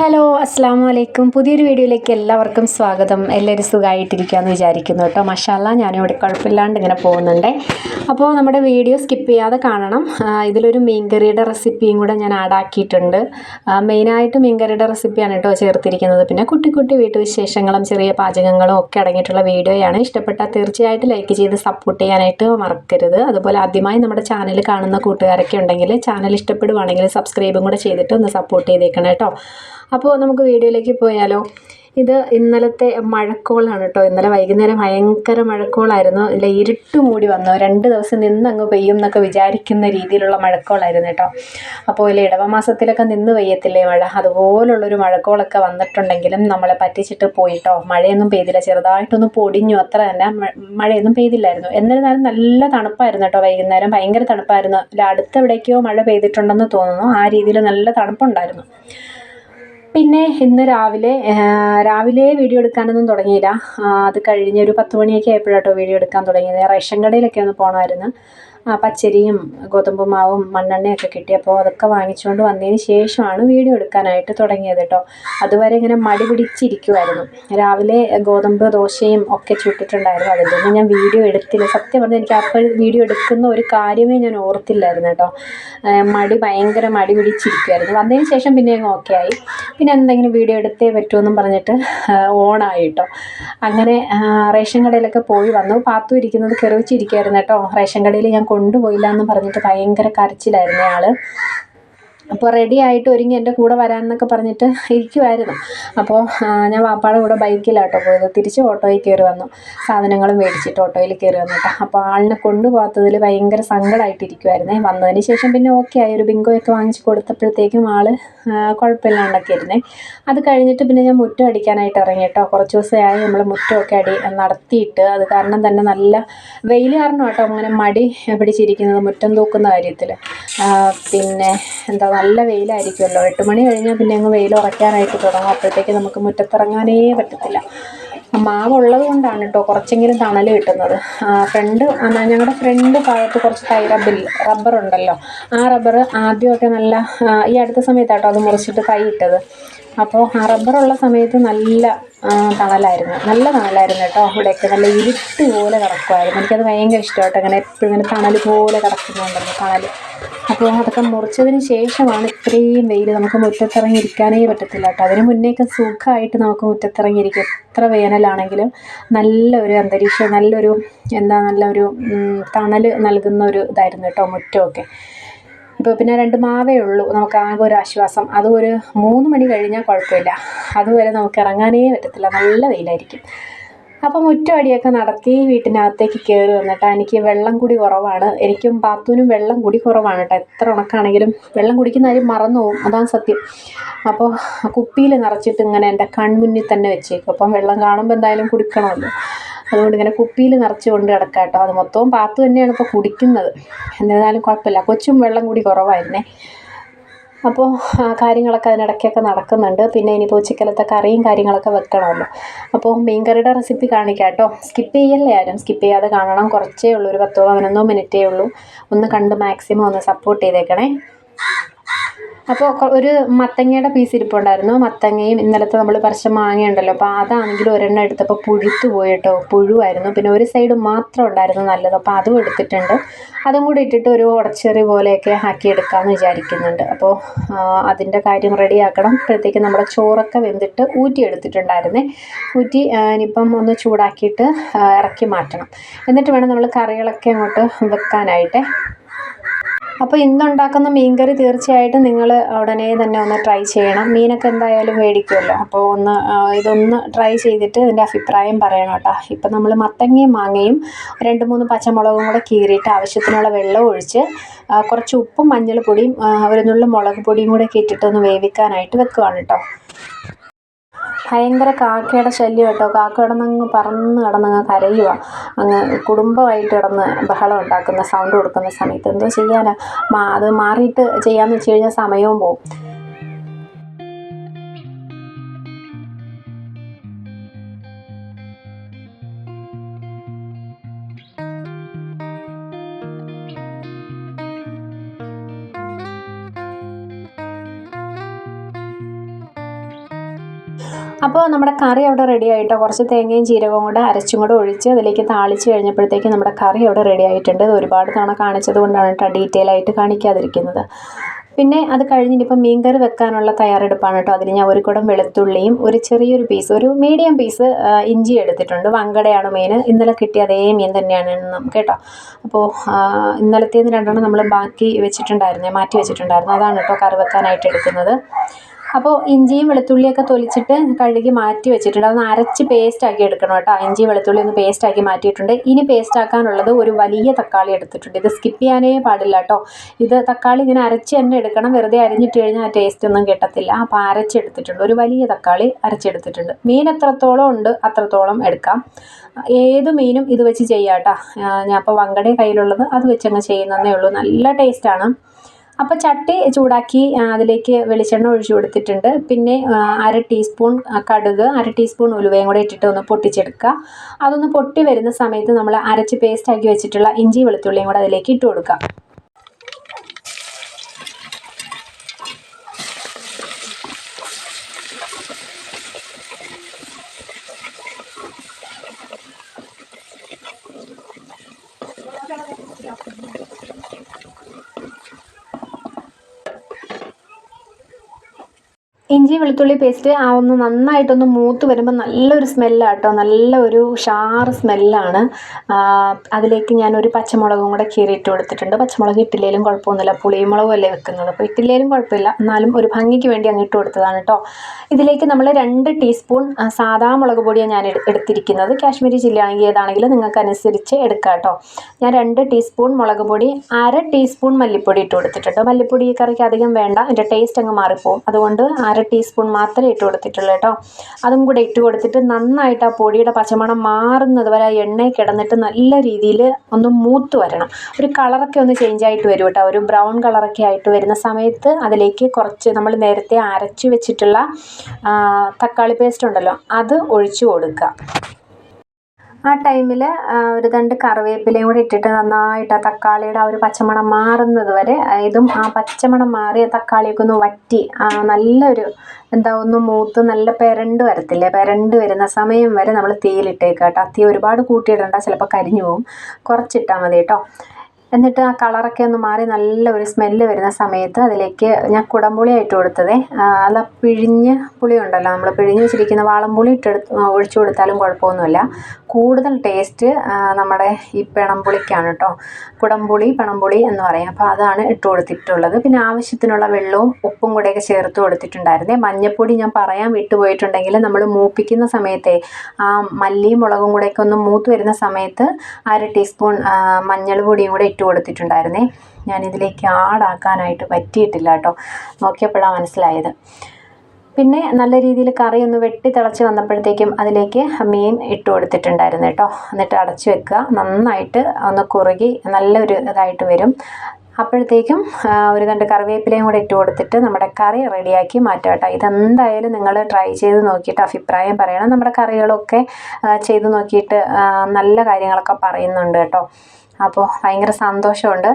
Hello അസ്സാം വലൈക്കും പുതിയൊരു വീഡിയോയിലേക്ക് എല്ലാവർക്കും സ്വാഗതം. എല്ലാവരും സുഖമായിട്ടിരിക്കുകയെന്ന് വിചാരിക്കുന്നു കേട്ടോ. മഷാല ഞാനിവിടെ കുഴപ്പമില്ലാണ്ട് ഇങ്ങനെ പോകുന്നുണ്ട്. അപ്പോൾ നമ്മുടെ വീഡിയോ സ്കിപ്പ് ചെയ്യാതെ കാണണം. ഇതിലൊരു മീൻകറിയുടെ റെസിപ്പിയും കൂടെ ഞാൻ ആഡാക്കിയിട്ടുണ്ട് മെയിനായിട്ട് മീൻകറിയുടെ റെസിപ്പിയാണ് കേട്ടോ ചേർത്തിരിക്കുന്നത്. പിന്നെ കുട്ടി കുട്ടി വീട്ടുവിശേഷങ്ങളും ചെറിയ പാചകങ്ങളും ഒക്കെ അടങ്ങിയിട്ടുള്ള വീഡിയോയാണ്. ഇഷ്ടപ്പെട്ടാൽ തീർച്ചയായിട്ടും ലൈക്ക് ചെയ്ത് സപ്പോർട്ട് ചെയ്യാനായിട്ട് മറക്കരുത്. അതുപോലെ ആദ്യമായി നമ്മുടെ ചാനൽ കാണുന്ന കൂട്ടുകാരൊക്കെ ഉണ്ടെങ്കിൽ ചാനൽ ഇഷ്ടപ്പെടുവാണെങ്കിൽ സബ്സ്ക്രൈബും കൂടെ ചെയ്തിട്ട് ഒന്ന് സപ്പോർട്ട് ചെയ്തേക്കണം കേട്ടോ. അപ്പോൾ നമുക്ക് വീഡിയോയിലേക്ക് പോയാലോ. ഇത് ഇന്നലത്തെ മഴക്കോളാണ് കേട്ടോ. ഇന്നലെ വൈകുന്നേരം ഭയങ്കര മഴക്കോളായിരുന്നു. ഇല്ല ഇരുട്ട് മൂടി വന്നു. രണ്ട് ദിവസം നിന്ന് അങ്ങ് പെയ്യും എന്നൊക്കെ വിചാരിക്കുന്ന രീതിയിലുള്ള മഴക്കോളായിരുന്നു കേട്ടോ. അപ്പോൾ ഇല്ല ഇടവമാസത്തിലൊക്കെ നിന്ന് പെയ്യത്തില്ലേ മഴ? അതുപോലുള്ളൊരു മഴക്കോളൊക്കെ വന്നിട്ടുണ്ടെങ്കിലും നമ്മളെ പറ്റിച്ചിട്ട് പോയിട്ടോ. മഴയൊന്നും പെയ്തില്ല. ചെറുതായിട്ടൊന്ന് പൊടിഞ്ഞു. അത്ര തന്നെ മഴയൊന്നും പെയ്തില്ലായിരുന്നു. എന്നിരുന്നാലും നല്ല തണുപ്പായിരുന്നു കേട്ടോ വൈകുന്നേരം. ഭയങ്കര തണുപ്പായിരുന്നു. ഇല്ല അടുത്തെവിടേക്കോ മഴ പെയ്തിട്ടുണ്ടെന്ന് തോന്നുന്നു. ആ രീതിയിൽ നല്ല തണുപ്പുണ്ടായിരുന്നു. പിന്നെ ഇന്ന് രാവിലെ രാവിലെ വീഡിയോ എടുക്കാനൊന്നും തുടങ്ങിയില്ല. അത് കഴിഞ്ഞ് ഒരു പത്ത് മണിയൊക്കെ ആയപ്പോഴാട്ടോ വീഡിയോ എടുക്കാൻ തുടങ്ങിയത്. റേഷൻ കടയിലൊക്കെ ഒന്ന് പോകണമായിരുന്നു പച്ചരിയും ഗോതമ്പ് മാവും മണ്ണെണ്ണയൊക്കെ കിട്ടി അപ്പോൾ അതൊക്കെ വാങ്ങിച്ചുകൊണ്ട് വന്നതിന് ശേഷമാണ് വീഡിയോ എടുക്കാനായിട്ട് തുടങ്ങിയത് കേട്ടോ അതുവരെ ഇങ്ങനെ മടി പിടിച്ചിരിക്കുമായിരുന്നു രാവിലെ ഗോതമ്പ് ദോശയും ഒക്കെ ചുട്ടിട്ടുണ്ടായിരുന്നു. അതിന്റെ ഞാൻ വീഡിയോ എടുത്തില്ല. സത്യം പറഞ്ഞാൽ എനിക്ക് അപ്പോൾ വീഡിയോ എടുക്കുന്ന ഒരു കാര്യമേ ഞാൻ ഓർത്തില്ലായിരുന്നു കേട്ടോ ആ, മടി ഭയങ്കര മടി പിടിച്ചിരിക്കുമായിരുന്നു വന്നതിന് ശേഷം പിന്നെ ഓക്കെ ആയി. പിന്നെ എന്തെങ്കിലും വീഡിയോ എടുത്തേ പറ്റുമെന്നും പറഞ്ഞിട്ട് ഓണായി കേട്ടോ അങ്ങനെ റേഷൻ കടയിലൊക്കെ പോയി വന്നു. പാത്തു ഇരിക്കുന്നത് കെറിവിച്ചിരിക്കുമായിരുന്നു കേട്ടോ റേഷൻ കടയിൽ ഞാൻ കൊണ്ടുപോയില്ല എന്ന് പറഞ്ഞിട്ട് ഭയങ്കര കരച്ചിലായിരുന്നു ആൾ അപ്പോൾ റെഡി ആയിട്ട് ഒരുങ്ങി എന്റെ കൂടെ വരാമെന്നൊക്കെ പറഞ്ഞിട്ട് ഇരിക്കുമായിരുന്നു അപ്പോൾ ഞാൻ വാപ്പാടെ കൂടെ ബൈക്കിലാട്ടോ പോയത്. തിരിച്ച് ഓട്ടോയിൽ കയറി വന്നു. സാധനങ്ങൾ മേടിച്ചിട്ട് ഓട്ടോയിൽ കയറി വന്നിട്ട്. അപ്പോൾ ആളിനെ കൊണ്ടുപോകാത്തതിൽ ഭയങ്കര സങ്കടമായിട്ടിരിക്കുമായിരുന്നേ വന്നതിന് ശേഷം പിന്നെ ഓക്കെ ആയി. ഒരു ബിങ്കോയൊക്കെ വാങ്ങിച്ച് കൊടുത്തപ്പോഴത്തേക്കും ആൾ കുഴപ്പമില്ലാണ്ടൊക്കെ ഇരുന്നേ. അത് കഴിഞ്ഞിട്ട് പിന്നെ ഞാൻ മുറ്റം അടിക്കാനായിട്ട് ഇറങ്ങി കേട്ടോ. കുറച്ച് ദിവസമായി നമ്മൾ മുറ്റമൊക്കെ അടി നടത്തിയിട്ട് അത് കാരണം തന്നെ നല്ല വെയിൽ കാരണം കേട്ടോ അങ്ങനെ മടി പിടിച്ചിരിക്കുന്നത് മുറ്റം തൂക്കുന്ന കാര്യത്തിൽ പിന്നെ എന്താ നല്ല വെയിലായിരിക്കുമല്ലോ. എട്ട് മണി കഴിഞ്ഞാൽ പിന്നെ അങ്ങ് വെയിൽ ഉറയ്ക്കാനായിട്ട് തുടങ്ങും. അപ്പോഴത്തേക്ക് നമുക്ക് മുറ്റത്തിറങ്ങാനേ പറ്റത്തില്ല. മാവുള്ളത് കൊണ്ടാണ് കേട്ടോ കുറച്ചെങ്കിലും തണൽ കിട്ടുന്നത്. ഫ്രണ്ട് ഞങ്ങളുടെ ഫ്രണ്ട് ഭാഗത്ത് കുറച്ച് തൈ റബ്ബിൽ റബ്ബർ ഉണ്ടല്ലോ. ആ റബ്ബർ ആദ്യമൊക്കെ നല്ല ഈ അടുത്ത സമയത്താട്ടോ അത് മുറിച്ചിട്ട് തൈ ഇട്ടത്. അപ്പോൾ ആ റബ്ബറുള്ള സമയത്ത് നല്ല തണലായിരുന്നു. നല്ല തണലായിരുന്നു കേട്ടോ അവിടെയൊക്കെ നല്ല ഇരുട്ട് പോലെ കിടക്കുമായിരുന്നു എനിക്കത് ഭയങ്കര ഇഷ്ടമായിട്ട് അങ്ങനെ എപ്പോഴും ഇങ്ങനെ തണൽ പോലെ കിടക്കുന്നുണ്ടല്ലോ തണൽ അപ്പോൾ അതൊക്കെ മുറിച്ചതിന് ശേഷമാണ് ഇത്രയും വെയിൽ നമുക്ക് മുറ്റത്തിറങ്ങി ഇരിക്കാനേ പറ്റത്തില്ല കേട്ടോ. അതിന് മുന്നേയൊക്കെ സുഖമായിട്ട് നമുക്ക് മുറ്റത്തിറങ്ങിയിരിക്കും എത്ര വേനലാണെങ്കിലും നല്ലൊരു അന്തരീക്ഷം നല്ലൊരു എന്താ നല്ലൊരു തണൽ നൽകുന്ന ഒരു ഇതായിരുന്നു കേട്ടോ മുറ്റമൊക്കെ. ഇപ്പോൾ പിന്നെ രണ്ട് മാവേ ഉള്ളൂ. നമുക്ക് ആകെ ഒരു ആശ്വാസം. അതും ഒരു മൂന്ന് മണി കഴിഞ്ഞാൽ കുഴപ്പമില്ല. അതുവരെ നമുക്ക് ഇറങ്ങാനേ പറ്റത്തില്ല. നല്ല വെയിലായിരിക്കും. അപ്പോൾ മുറ്റമടിയൊക്കെ നടത്തി വീട്ടിനകത്തേക്ക് കയറി വന്നിട്ട് എനിക്ക് വെള്ളം കൂടി കുറവാണ്. എനിക്കും പാത്തൂനും വെള്ളം കൂടി കുറവാണ് കേട്ടോ. എത്ര ഉണക്കാണെങ്കിലും വെള്ളം കുടിക്കുന്ന കാര്യം മറന്നു പോകും. അതാണ് സത്യം. അപ്പോൾ കുപ്പിയിൽ നിറച്ചിട്ട് ഇങ്ങനെ എന്റെ കൺമുന്നിൽ തന്നെ വെച്ചേക്കും. അപ്പം വെള്ളം കാണുമ്പോൾ എന്തായാലും കുടിക്കണമല്ലോ. അതുകൊണ്ട് ഇങ്ങനെ കുപ്പിയിൽ നിറച്ച് കൊണ്ട് കിടക്കാം കേട്ടോ. അത് മൊത്തവും പാത്തു തന്നെയാണ് ഇപ്പോൾ കുടിക്കുന്നത്. എന്നിരുന്നാലും കുഴപ്പമില്ല. കൊച്ചും വെള്ളം കൂടി കുറവായിരുന്നേ. അപ്പോൾ കാര്യങ്ങളൊക്കെ അതിനിടയ്ക്കൊക്കെ നടക്കുന്നുണ്ട്. പിന്നെ ഇനിയിപ്പോൾ ഉച്ചക്കലത്തെ കറിയും കാര്യങ്ങളൊക്കെ വെക്കണമല്ലോ. അപ്പോൾ മീൻകറിയുടെ റെസിപ്പി കാണിക്കാം കേട്ടോ. സ്കിപ്പ് ചെയ്യല്ലേ ആരും? സ്കിപ്പ് ചെയ്യാതെ കാണണം. കുറച്ചേ ഉള്ളൂ. ഒരു പത്തോ പതിനൊന്നോ മിനിറ്റേ ഉള്ളൂ. ഒന്ന് കണ്ട് മാക്സിമം ഒന്ന് സപ്പോർട്ട് ചെയ്തേക്കണേ. അപ്പോൾ ഒരു മത്തങ്ങയുടെ പീസ് ഇരിപ്പുണ്ടായിരുന്നു. മത്തങ്ങയും ഇന്നലത്തെ നമ്മൾ പറിച്ച മാങ്ങയുണ്ടല്ലോ. അപ്പോൾ അതാണെങ്കിൽ ഒരെണ്ണം എടുത്തപ്പോൾ പുഴുത്തു പോയിട്ടോ? പുഴുവായിരുന്നു. പിന്നെ ഒരു സൈഡ് മാത്രം ഉണ്ടായിരുന്നു നല്ലത്. അപ്പോൾ അതും എടുത്തിട്ടുണ്ട്. അതും കൂടി ഇട്ടിട്ട് ഒരു ഉടച്ചെറി പോലെയൊക്കെ ആക്കി എടുക്കാമെന്ന് വിചാരിക്കുന്നുണ്ട്. അപ്പോൾ അതിന്റെ കാര്യം റെഡിയാക്കണം അപ്പോഴത്തേക്ക് നമ്മുടെ ചോറൊക്കെ വെന്തിട്ട് ഊറ്റി എടുത്തിട്ടുണ്ടായിരുന്നേ. ഊറ്റി ഇനിയിപ്പം ഒന്ന് ചൂടാക്കിയിട്ട് ഇറക്കി മാറ്റണം. എന്നിട്ട് വേണം നമ്മൾ കറികളൊക്കെ അങ്ങോട്ട് വെക്കാനായിട്ട്. അപ്പോൾ ഇന്നുണ്ടാക്കുന്ന മീൻകറി തീർച്ചയായിട്ടും നിങ്ങൾ ഉടനെ തന്നെ ഒന്ന് ട്രൈ ചെയ്യണം. മീനൊക്കെ എന്തായാലും മേടിക്കുമല്ലോ അപ്പോൾ ഒന്ന് ഇതൊന്ന് ട്രൈ ചെയ്തിട്ട് ഇതിന്റെ അഭിപ്രായം പറയണം കേട്ടോ. ഇപ്പം നമ്മൾ മത്തങ്ങയും മാങ്ങയും രണ്ട് മൂന്ന് പച്ചമുളകും കൂടെ കീറിയിട്ട് ആവശ്യത്തിനുള്ള വെള്ളം ഒഴിച്ച് കുറച്ച് ഉപ്പും മഞ്ഞൾപ്പൊടിയും പൊടിയും ഒരു നുള്ളു മുളക് പൊടിയും കൂടെ ഒക്കെ ഇട്ടിട്ട് ഒന്ന് വേവിക്കാനായിട്ട് വെക്കുവാണ് കേട്ടോ. ഭയങ്കര കാക്കയുടെ ശല്യം കേട്ടോ. കാക്ക കിടന്നങ്ങ് പറന്ന് കിടന്നങ്ങ് കരയുക അങ്ങ് കുടുംബമായിട്ട് കിടന്ന് ബഹളം ഉണ്ടാക്കുന്ന സൗണ്ട് കൊടുക്കുന്ന സമയത്ത്. എന്തോ ചെയ്യാനാണ് അത് മാറിയിട്ട് ചെയ്യാമെന്ന് വെച്ച് കഴിഞ്ഞാൽ സമയവും പോവും. അപ്പോൾ നമ്മുടെ കറി അവിടെ റെഡി ആയിട്ടോ? കുറച്ച് തേങ്ങയും ജീരകവും കൂടെ അരച്ചും കൂടെ ഒഴിച്ച് അതിലേക്ക് താളിച്ച് കഴിഞ്ഞപ്പോഴത്തേക്ക് നമ്മുടെ കറി അവിടെ റെഡി ആയിട്ടുണ്ട്. ഇത് ഒരുപാട് തവണ കാണിച്ചത് കൊണ്ടാണ് കേട്ടോ ഡീറ്റെയിൽ ആയിട്ട് കാണിക്കാതിരിക്കുന്നത്. പിന്നെ അത് കഴിഞ്ഞിട്ട് ഇപ്പം മീൻകറി വെക്കാനുള്ള തയ്യാറെടുപ്പാണ് കേട്ടോ അതിന് ഞാൻ ഒരു കുടം വെളുത്തുള്ളിയും ഒരു ചെറിയൊരു പീസ് ഒരു മീഡിയം പീസ് ഇഞ്ചി എടുത്തിട്ടുണ്ട്. വങ്കടയാണ് മീൻ ഇന്നലെ കിട്ടിയ അതേ മീൻ തന്നെയാണ് നമുക്ക് കേട്ടോ അപ്പോൾ ഇന്നലത്തേന്ന് രണ്ടെണ്ണം നമ്മൾ ബാക്കി വെച്ചിട്ടുണ്ടായിരുന്നേ മാറ്റി വെച്ചിട്ടുണ്ടായിരുന്നു. അതാണ് കേട്ടോ കറി വെക്കാനായിട്ട് എടുക്കുന്നത്. അപ്പോൾ ഇഞ്ചിയും വെളുത്തുള്ളിയൊക്കെ തൊലിച്ചിട്ട് കഴുകി മാറ്റി വെച്ചിട്ടുണ്ട്. അതൊന്ന് അരച്ച് പേസ്റ്റ് ആക്കി എടുക്കണം കേട്ടോ. ഇഞ്ചി വെളുത്തുള്ളി ഒന്ന് പേസ്റ്റ് ആക്കി മാറ്റിയിട്ടുണ്ട്. ഇനി പേസ്റ്റ് ആക്കാനുള്ളത് ഒരു വലിയ തക്കാളി എടുത്തിട്ടുണ്ട്. ഇത് സ്കിപ്പ് ചെയ്യാനേ പാടില്ല കേട്ടോ. ഇത് തക്കാളി ഇങ്ങനെ അരച്ച് തന്നെ എടുക്കണം. വെറുതെ അരിഞ്ഞിട്ട് കഴിഞ്ഞാൽ ആ ടേസ്റ്റ് ഒന്നും കിട്ടത്തില്ല. അപ്പോൾ അരച്ചെടുത്തിട്ടുണ്ട്. ഒരു വലിയ തക്കാളി അരച്ചെടുത്തിട്ടുണ്ട്. മീൻ എത്രത്തോളം ഉണ്ട് അത്രത്തോളം എടുക്കാം. ഏത് മീനും ഇത് വെച്ച് ചെയ്യാം കേട്ടോ. ഞാൻ അപ്പോൾ വങ്കടയും കയ്യിലുള്ളത് അത് വെച്ചങ്ങ് ചെയ്യുന്നതേ ഉള്ളൂ. നല്ല ടേസ്റ്റാണ് അപ്പോൾ ചട്ടി ചൂടാക്കി അതിലേക്ക് വെളിച്ചെണ്ണ ഒഴിച്ചു കൊടുത്തിട്ടുണ്ട്. പിന്നെ അര ടീസ്പൂൺ കടുക് അര ടീസ്പൂൺ ഉലുവയും കൂടെ ഇട്ടിട്ട് ഒന്ന് പൊട്ടിച്ചെടുക്കുക. അതൊന്ന് പൊട്ടി വരുന്ന സമയത്ത് നമ്മൾ അരച്ച് പേസ്റ്റാക്കി വെച്ചിട്ടുള്ള ഇഞ്ചി വെളുത്തുള്ളിയും കൂടെ അതിലേക്ക് ഇട്ട് കൊടുക്കുക. ഇഞ്ചി വെളുത്തുള്ളി പേസ്റ്റ് ആ ഒന്ന് നന്നായിട്ടൊന്ന് മൂത്ത് വരുമ്പോൾ നല്ലൊരു സ്മെല്ലാണ് കേട്ടോ നല്ല ഒരു ഷാറ് സ്മെല്ലാണ് അതിലേക്ക് ഞാനൊരു പച്ചമുളകും കൂടെ കീറിയിട്ട് കൊടുത്തിട്ടുണ്ട്. പച്ചമുളക് ഇട്ടില്ലേലും കുഴപ്പമൊന്നുമില്ല. പുളിമുളകും അല്ലേ വെക്കുന്നത്? അപ്പോൾ ഇട്ടില്ലേലും കുഴപ്പമില്ല. എന്നാലും ഒരു ഭംഗിക്ക് വേണ്ടി അങ്ങ് ഇട്ട് കൊടുത്തതാണ് കേട്ടോ ഇതിലേക്ക് നമ്മൾ രണ്ട് ടീസ്പൂൺ സാധാ മുളക് പൊടിയാണ് ഞാൻ എടുത്തിരിക്കുന്നത്. കാശ്മീരി ചില്ലി ആണെങ്കിൽ ഏതാണെങ്കിലും നിങ്ങൾക്ക് അനുസരിച്ച് എടുക്കാം കേട്ടോ ഞാൻ രണ്ട് ടീസ്പൂൺ മുളക് പൊടി അര ടീസ്പൂൺ മല്ലിപ്പൊടി ഇട്ട് കൊടുത്തിട്ടുണ്ട്. മല്ലിപ്പൊടി കറിക്ക് അധികം വേണ്ട. അതിന്റെ ടേസ്റ്റ് അങ്ങ് മാറിപ്പോവും. അതുകൊണ്ട് അര ടീസ്പൂൺ മാത്രമേ ഇട്ട് കൊടുത്തിട്ടുള്ളൂ കേട്ടോ. അതും കൂടെ ഇട്ട് കൊടുത്തിട്ട് നന്നായിട്ട് ആ പൊടിയുടെ പച്ചമണം മാറുന്നത് വരെ ആ എണ്ണയിൽ കിടന്നിട്ട് നല്ല രീതിയിൽ ഒന്ന് മൂത്ത് വരണം. ഒരു കളറൊക്കെ ഒന്ന് ചേഞ്ച് ആയിട്ട് വരും കേട്ടോ. ഒരു ബ്രൗൺ കളറൊക്കെ ആയിട്ട് വരുന്ന സമയത്ത് അതിലേക്ക് കുറച്ച് നമ്മൾ നേരത്തെ അരച്ച് വെച്ചിട്ടുള്ള തക്കാളി പേസ്റ്റ് ഉണ്ടല്ലോ അത് ഒഴിച്ചു കൊടുക്കുക. ആ ടൈമിൽ ഒരു തണ്ട് കറിവേപ്പിലയും കൂടി ഇട്ടിട്ട് നന്നായിട്ട് ആ തക്കാളിയുടെ ആ ഒരു പച്ചമണം മാറുന്നത് വരെ ഇതും ആ പച്ചമണം മാറിയ തക്കാളിയൊക്കെ ഒന്ന് വറ്റി നല്ലൊരു എന്താ ഒന്ന് മൂത്ത് നല്ല പെരണ്ട് വരത്തില്ലേ? പെരണ്ട് വരുന്ന സമയം വരെ നമ്മൾ തീയിലിട്ടേക്കാം കേട്ടോ. തീ ഒരുപാട് കൂട്ടിയിടണ്ട ചിലപ്പോൾ കരിഞ്ഞു പോകും കുറച്ചിട്ടാൽ മതി കേട്ടോ. എന്നിട്ട് ആ കളറൊക്കെ ഒന്ന് മാറി നല്ല ഒരു സ്മെല്ല് വരുന്ന സമയത്ത് അതിലേക്ക് ഞാൻ കുടംപുളി ആയിട്ട് കൊടുത്തതേ. അത് പിഴിഞ്ഞ് പുളി ഉണ്ടല്ലോ നമ്മൾ പിഴിഞ്ഞ് വെച്ചിരിക്കുന്ന വാളംപുളി ഇട്ടെടുത്ത് ഒഴിച്ചു കൊടുത്താലും കുഴപ്പമൊന്നുമില്ല. കൂടുതൽ ടേസ്റ്റ് നമ്മുടെ ഈ പിണമ്പുളിക്കാണ് കേട്ടോ കുടംപുളി പിണമ്പുളി എന്ന് പറയും. അപ്പോൾ അതാണ് ഇട്ട് കൊടുത്തിട്ടുള്ളത്. പിന്നെ ആവശ്യത്തിനുള്ള വെള്ളവും ഉപ്പും കൂടെയൊക്കെ ചേർത്ത് കൊടുത്തിട്ടുണ്ടായിരുന്നേ. മഞ്ഞൾപ്പൊടി ഞാൻ പറയാൻ വിട്ടുപോയിട്ടുണ്ടെങ്കിൽ നമ്മൾ മൂപ്പിക്കുന്ന സമയത്തെ ആ മല്ലിയും മുളകും കൂടെയൊക്കെ ഒന്ന് മൂത്ത് വരുന്ന സമയത്ത് അര ടീസ്പൂൺ മഞ്ഞൾ പൊടിയും കൂടെ ഇട്ട് കൊടുത്തിട്ടുണ്ടായിരുന്നേ. ഞാനിതിലേക്ക് ആടാക്കാനായിട്ട് പറ്റിയിട്ടില്ല കേട്ടോ നോക്കിയപ്പോഴാണ് മനസ്സിലായത്. പിന്നെ നല്ല രീതിയിൽ കറി ഒന്ന് വെട്ടി തിളച്ച് വന്നപ്പോഴത്തേക്കും അതിലേക്ക് മീൻ ഇട്ട് കൊടുത്തിട്ടുണ്ടായിരുന്നു കേട്ടോ. എന്നിട്ട് അടച്ചു വെക്കുക. നന്നായിട്ട് ഒന്ന് കുറുകി നല്ലൊരു ഇതായിട്ട് വരും. അപ്പോഴത്തേക്കും ഒരു രണ്ട് കറിവേപ്പിലയും കൂടെ ഇട്ട് കൊടുത്തിട്ട് നമ്മുടെ കറി റെഡിയാക്കി മാറ്റാം കേട്ടോ. ഇതെന്തായാലും നിങ്ങൾ ട്രൈ ചെയ്ത് നോക്കിയിട്ട് അഭിപ്രായം പറയണം. നമ്മുടെ കറികളൊക്കെ ചെയ്ത് നോക്കിയിട്ട് നല്ല കാര്യങ്ങളൊക്കെ പറയുന്നുണ്ട് കേട്ടോ. അപ്പോൾ ഭയങ്കര സന്തോഷമുണ്ട്.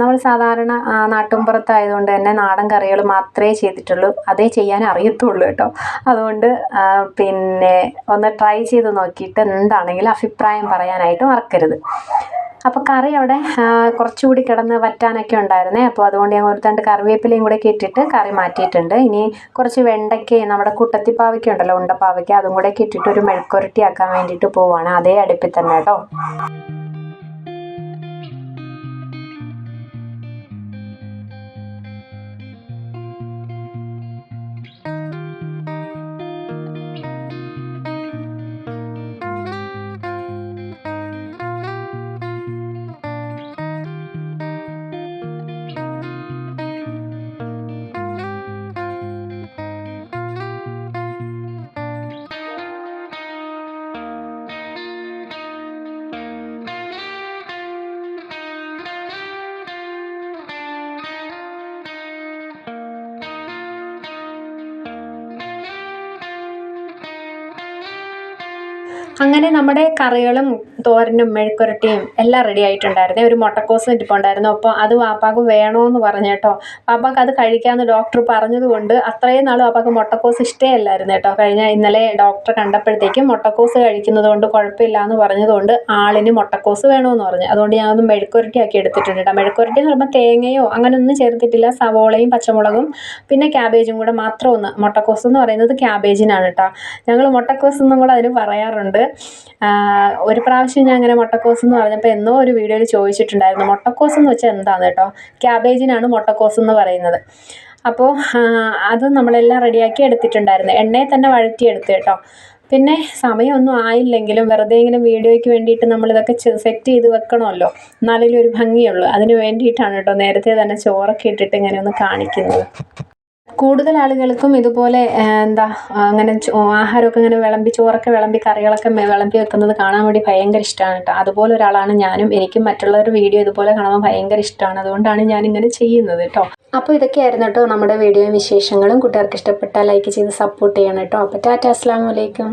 നമ്മൾ സാധാരണ നാട്ടുമ്പുറത്തായതുകൊണ്ട് തന്നെ നാടൻ കറികൾ മാത്രമേ ചെയ്തിട്ടുള്ളൂ. അതേ ചെയ്യാൻ അറിയത്തുള്ളൂ കേട്ടോ. അതുകൊണ്ട് പിന്നെ ഒന്ന് ട്രൈ ചെയ്ത് നോക്കിയിട്ട് എന്താണെങ്കിലും അഭിപ്രായം പറയാനായിട്ട് മറക്കരുത്. അപ്പോൾ കറി അവിടെ കുറച്ചുകൂടി കിടന്ന് വറ്റാനൊക്കെ ഉണ്ടായിരുന്നേ. അപ്പോൾ അതുകൊണ്ട് ഞാൻ ഒരു രണ്ട് കറിവേപ്പിലയും കൂടെ ഇട്ടിട്ട് കറി മാറ്റിയിട്ടുണ്ട്. ഇനി കുറച്ച് വെണ്ടയ്ക്കയും നമ്മുടെ കുട്ടത്തിപ്പാവയ്ക്ക ഉണ്ടല്ലോ ഉണ്ടപ്പാവയ്ക്ക അതും കൂടെ ഇട്ടിട്ട് ഒരു മെഴുക്കുരട്ടി ആക്കാൻ വേണ്ടിയിട്ട് പോവുകയാണ് അതേ അടുപ്പിൽ തന്നെ കേട്ടോ. അങ്ങനെ നമ്മുടെ കറികളും തോരനും മെഴുക്കുരട്ടിയും എല്ലാം റെഡി ആയിട്ടുണ്ടായിരുന്നേ. ഒരു മുട്ടക്കോസും ഇരിപ്പുണ്ടായിരുന്നു അപ്പോൾ അത് വാപ്പാക്ക് വേണമെന്ന് പറഞ്ഞു കേട്ടോ. വാപ്പാക്ക് അത് കഴിക്കാമെന്ന് ഡോക്ടർ പറഞ്ഞതുകൊണ്ട് അത്രയും നാൾ വാപ്പാക്ക് മുട്ടക്കോസ് ഇഷ്ടേ അല്ലായിരുന്നു കേട്ടോ. കഴിഞ്ഞ ഇന്നലെ ഡോക്ടർ കണ്ടപ്പോഴത്തേക്കും മുട്ടക്കോസ് കഴിക്കുന്നത് കൊണ്ട് കുഴപ്പമില്ല എന്ന് പറഞ്ഞതുകൊണ്ട് ആളിന് മുട്ടക്കോസ് വേണമെന്ന് പറഞ്ഞു. അതുകൊണ്ട് ഞാനൊന്ന് മെഴുക്കുരട്ടിയാക്കി എടുത്തിട്ടുണ്ട് കേട്ടോ. മെഴുക്കുരട്ടി എന്ന് പറയുമ്പോൾ തേങ്ങയോ അങ്ങനെ ഒന്നും ചേർത്തിട്ടില്ല. സവോളയും പച്ചമുളകും പിന്നെ ക്യാബേജും കൂടെ മാത്രം ഒന്ന്. മുട്ടക്കോസ് എന്ന് പറയുന്നത് ക്യാബേജിനാണ് കേട്ടോ. ഞങ്ങൾ മുട്ടക്കോസ് എന്നും കൂടെ അതിന് പറയാറുണ്ട്. ഒരു പ്രാവശ്യം ഞാൻ അങ്ങനെ മുട്ടക്കോസ് എന്ന് പറഞ്ഞപ്പോൾ എന്നോ ഒരു വീഡിയോയിൽ ചോദിച്ചിട്ടുണ്ടായിരുന്നു. മുട്ടക്കോസ് എന്ന് വെച്ചാൽ എന്താണ് കേട്ടോ? ക്യാബേജിനാണ് മുട്ടക്കോസ് എന്ന് പറയുന്നത്. അപ്പോൾ അത് നമ്മളെല്ലാം റെഡിയാക്കി എടുത്തിട്ടുണ്ടായിരുന്നു. എണ്ണയിൽ തന്നെ വഴറ്റിയെടുത്ത് കേട്ടോ. പിന്നെ സമയമൊന്നും ആയില്ലെങ്കിലും വെറുതെ ഇങ്ങനെ വീഡിയോയ്ക്ക് വേണ്ടിയിട്ട് നമ്മളിതൊക്കെ സെറ്റ് ചെയ്ത് വെക്കണമല്ലോ. എന്നാലേ ഒരു ഭംഗിയുള്ളൂ. അതിന് വേണ്ടിയിട്ടാണ് കേട്ടോ നേരത്തെ തന്നെ ചോറൊക്കെ ഇട്ടിട്ട് ഇങ്ങനെ ഒന്ന് കാണിക്കുന്നത്. കൂടുതൽ ആളുകൾക്കും ഇതുപോലെ എന്താ അങ്ങനെ ആഹാരമൊക്കെ ഇങ്ങനെ വിളമ്പി ചോറൊക്കെ വിളമ്പി കറികളൊക്കെ വിളമ്പി വെക്കുന്നത് കാണാൻ വേണ്ടി ഭയങ്കര ഇഷ്ടമാണ് കേട്ടോ. അതുപോലെ ഒരാളാണ് ഞാനും എനിക്കും മറ്റുള്ളവരുടെ വീഡിയോ ഇതുപോലെ കാണുമ്പോൾ ഭയങ്കര ഇഷ്ടമാണ് അതുകൊണ്ടാണ് ഞാൻ ഇങ്ങനെ ചെയ്യുന്നത് കേട്ടോ. അപ്പോൾ ഇതൊക്കെയായിരുന്നു കേട്ടോ നമ്മുടെ വീഡിയോ വിശേഷങ്ങളും. കൂട്ടുകാർക്ക് ഇഷ്ടപ്പെട്ടാൽ ലൈക്ക് ചെയ്ത് സപ്പോർട്ട് ചെയ്യണം കേട്ടോ. അപ്പോൾ ടാറ്റ അസ്സാം വലൈക്കും